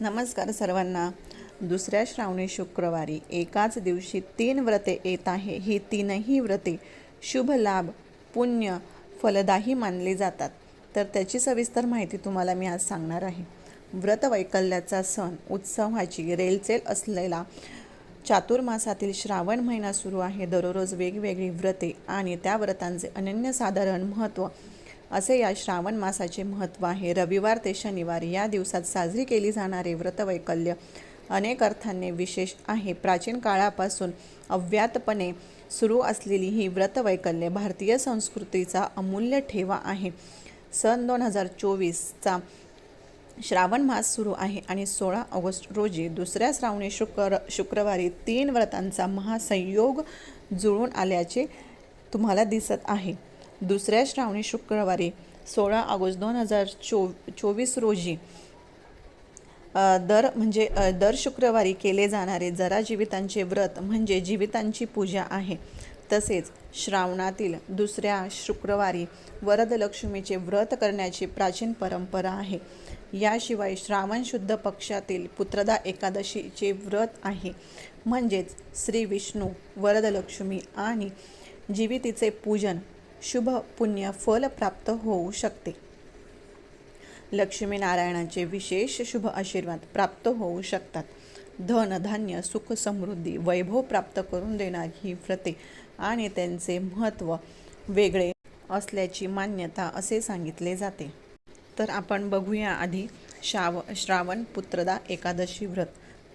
नमस्कार सर्वांना. दुसऱ्या श्रावणी शुक्रवारी एकाच दिवशी तीन व्रते येत आहे. ही तीनही व्रते शुभ लाभ पुण्य फलदायी मानली जातात. तर त्याची सविस्तर माहिती तुम्हाला मी आज सांगणार आहे. व्रत वैकल्याचा सण उत्सवाची रेलचेल असलेला चातुर्मासातील श्रावण महिना सुरू आहे. दररोज वेगवेगळी व्रते आणि त्या व्रतांचे अनन्यसाधारण महत्त्व असे या श्रावण मासाचे महत्त्व आहे. रविवार ते शनिवार या दिवसात साजरी केली जाणारे व्रतवैकल्य अनेक अर्थाने विशेष आहे. प्राचीन काळापासून अव्यातपणे सुरू असलेली ही व्रतवैकल्य भारतीय संस्कृतीचा अमूल्य ठेवा आहे. सन दोन हजार चोवीसचा श्रावण मास सुरू आहे आणि सोळा ऑगस्ट रोजी दुसऱ्या श्रावणी शुक्र शुक्रवारी तीन व्रतांचा महासंयोग जुळून आल्याचे तुम्हाला दिसत आहे. दुसऱ्या श्रावणी शुक्रवारी सोळा ऑगस्ट दोन हजार चो चोवीस रोजी दर म्हणजे दर शुक्रवारी केले जाणारे जरा जीवितांचे व्रत म्हणजे जीवितांची पूजा आहे. तसेच श्रावणातील दुसऱ्या शुक्रवारी वरदलक्ष्मीचे व्रत करण्याची प्राचीन परंपरा आहे. याशिवाय श्रावण शुद्ध पक्षातील पुत्रदा एकादशीचे व्रत आहे. म्हणजेच श्री विष्णू वरदलक्ष्मी आणि जीवितीचे पूजन शुभ पुण्य फल प्राप्त होऊ शकते. लक्ष्मीनारायणाचे विशेष शुभ आशीर्वाद प्राप्त होऊ शकतात. धन धान्य सुख समृद्धी वैभव प्राप्त करून देणारी ही व्रते आणि त्यांचे महत्त्व वेगळे असल्याची मान्यता असे सांगितले जाते. तर आपण बघूया आधी श्राव श्रावण पुत्रदा एकादशी व्रत.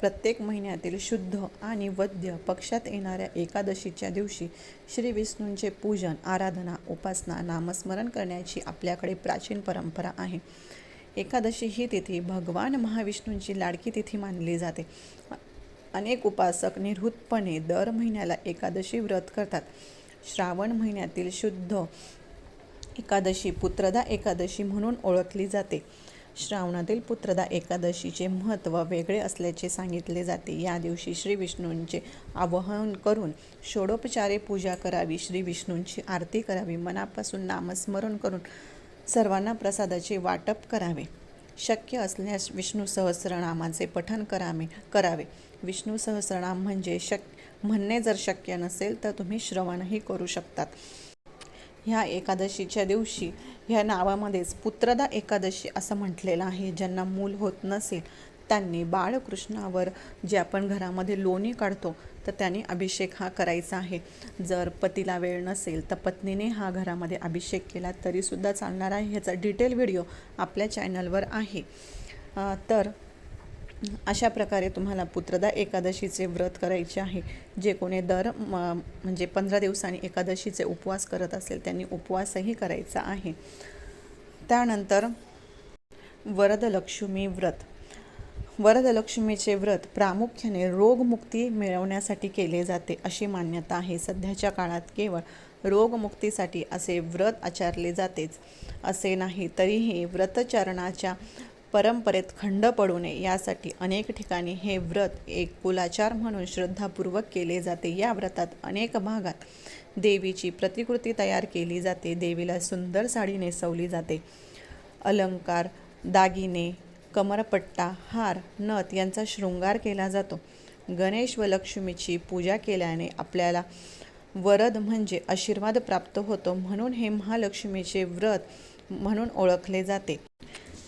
प्रत्येक महिन्यातील शुद्ध आणि वद्य पक्षात येणाऱ्या एकादशीच्या दिवशी श्री विष्णूंचे पूजन आराधना उपासना नामस्मरण करण्याची आपल्याकडे प्राचीन परंपरा आहे. एकादशी ही तिथी भगवान महाविष्णूंची लाडकी तिथी मानली जाते. अनेक उपासक निर्हृतपणे दर महिन्याला एकादशी व्रत करतात. श्रावण महिन्यातील शुद्ध एकादशी पुत्रदा एकादशी म्हणून ओळखली जाते. श्रावणातील पुत्रदा एकादशीचे महत्त्व वेगळे असल्याचे सांगितले जाते. या दिवशी श्री विष्णूंचे आवाहन करून षोडोपचारे पूजा करावी. श्री विष्णूंची आरती करावी. मनापासून नामस्मरण करून सर्वांना प्रसादाचे वाटप करावे. शक्य असल्यास विष्णू सहस्रनामाचे पठन करावे करावे. विष्णू सहस्रनाम म्हणजे शक म्हणणे जर शक्य नसेल तर तुम्ही श्रवणही करू शकतात. ह्या एकादशीच्या दिवशी ह्या नावामध्येच पुत्रदा एकादशी असं म्हटलेलं आहे. ज्यांना मूल होत नसेल त्यांनी बाळकृष्णावर जे आपण घरामध्ये लोणी काढतो तर त्याने अभिषेक हा करायचा आहे. जर पतीला वेळ नसेल तर पत्नीने हा घरामध्ये अभिषेक केला तरीसुद्धा चालणार आहे. ह्याचा डिटेल व्हिडिओ आपल्या चॅनलवर आहे. तर अशा प्रकारे तुम्हाला पुत्रदा एकादशीचे व्रत करायचे आहे जे कोणी दर म म्हणजे पंधरा दिवसांनी एकादशीचे उपवास करत असेल त्यांनी उपवासही करायचा आहे. त्यानंतर वरदलक्ष्मी व्रत. वरदलक्ष्मीचे व्रत प्रामुख्याने रोगमुक्ती मिळवण्यासाठी केले जाते अशी मान्यता आहे. सध्याच्या काळात केवळ रोगमुक्तीसाठी असे व्रत आचारले जातेच असे नाही तरीही व्रतचरणाच्या परंपरेत खंड पडू नये यासाठी अनेक ठिकाणी हे व्रत एक कुलाचार म्हणून श्रद्धापूर्वक केले जाते. या व्रतात अनेक भागात देवीची प्रतिकृती तयार केली जाते. देवीला सुंदर साडी नेसवली जाते. अलंकार दागिने कमरपट्टा हार नथ यांचा शृंगार केला जातो. गणेश व लक्ष्मीची पूजा केल्याने आपल्याला वरद म्हणजे आशीर्वाद प्राप्त होतो म्हणून हे महालक्ष्मीचे व्रत म्हणून ओळखले जाते.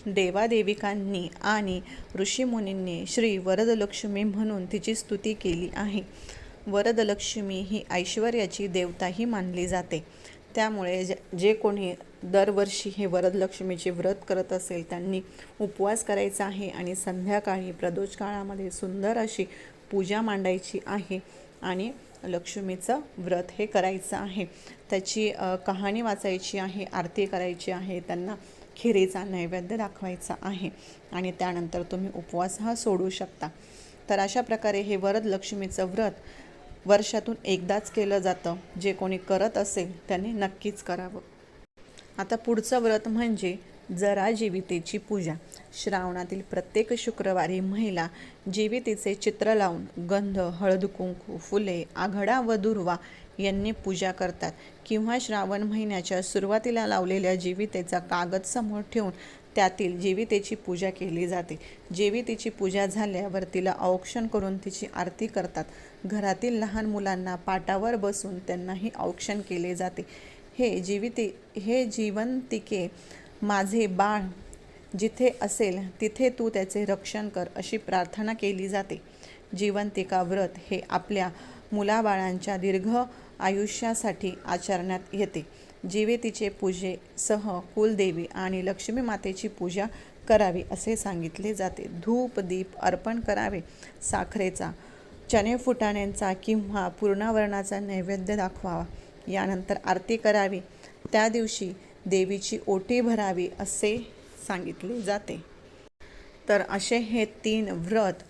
देवादेविकांनी आणि ऋषीमुनींनी श्री वरदलक्ष्मी म्हणून तिची स्तुती केली आहे. वरदलक्ष्मी ही ऐश्वर्याची देवताही मानली जाते. त्यामुळे जे जे कोणी दरवर्षी हे वरदलक्ष्मीचे व्रत करत असेल त्यांनी उपवास करायचा आहे आणि संध्याकाळी प्रदोष काळामध्ये सुंदर अशी पूजा मांडायची आहे आणि लक्ष्मीचं व्रत हे करायचं आहे. त्याची कहाणी वाचायची आहे आरती करायची आहे त्यांना खिरीचा नैवेद्य दाखवायचा आहे. आणि त्यानंतर तुम्ही उपवास हा सोडू शकता. तर अशा प्रकारे हे वरद लक्ष्मीचं व्रत वर्षातून एकदाच केलं जातं. जे कोणी करत असेल त्यांनी नक्कीच करावं. आता पुढचं व्रत म्हणजे जरा जीवितेची पूजा. श्रावणातील प्रत्येक शुक्रवारी महिला जीवितेचे चित्र लावून गंध हळद कुंकू फुले आघडा व दुर्वा यांनी पूजा करतात. किंवा श्रावण महिन्याच्या सुरुवातीला लावलेल्या जीवितेचा कागद समोर ठेवून त्यातील जीवितेची पूजा केली जाते. जीवितेची पूजा झाल्यावर तिला औक्षण करून तिची आरती करतात. घरातील लहान मुलांना पाटावर बसून त्यांनाही औक्षण केले जाते. हे जीविते हे जीवंतिके माझे बाळ जिथे असेल तिथे तू त्याचे रक्षण कर अशी प्रार्थना केली जाते. जीवंतिका व्रत हे आपल्या मुलाबाळांच्या दीर्घ आयुष्यासाठी आचरण्यात येते. जीवेतीचे पूजेसह कुलदेवी आणि लक्ष्मी मातेची पूजा करावी असे सांगितले जाते. धूप दीप अर्पण करावे. साखरेचा चणे फुटाण्यांचा किंवा पूर्णावरणाचा नैवेद्य दाखवावा. यानंतर आरती करावी. त्या दिवशी देवीची ओटी भरावी असे सांगितले जाते. तर असे हे तीन व्रत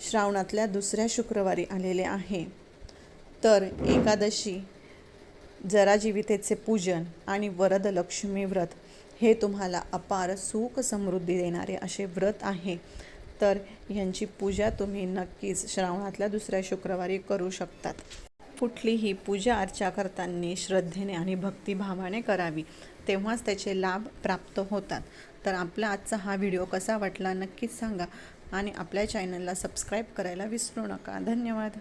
श्रावणातल्या दुसऱ्या शुक्रवारी आलेले आहे. तर एकादशी जरा जीवितेचे पूजन आणि वरद लक्ष्मी व्रत हे तुम्हाला अपार सुख समृद्धी देणारे असे व्रत आहे. तर यांची पूजा तुम्ही नक्कीच श्रावणातल्या दुसऱ्या शुक्रवारी करू शकतात. कुठलीही पूजा अर्चा करताना श्रद्धेने आणि भक्तिभावाने करावी तेव्हाच त्याचे लाभ प्राप्त होतात. तर आपला आजचा हा व्हिडिओ कसा वाटला नक्कीच सांगा आणि आपल्या चॅनलला सबस्क्राईब करायला विसरू नका. धन्यवाद.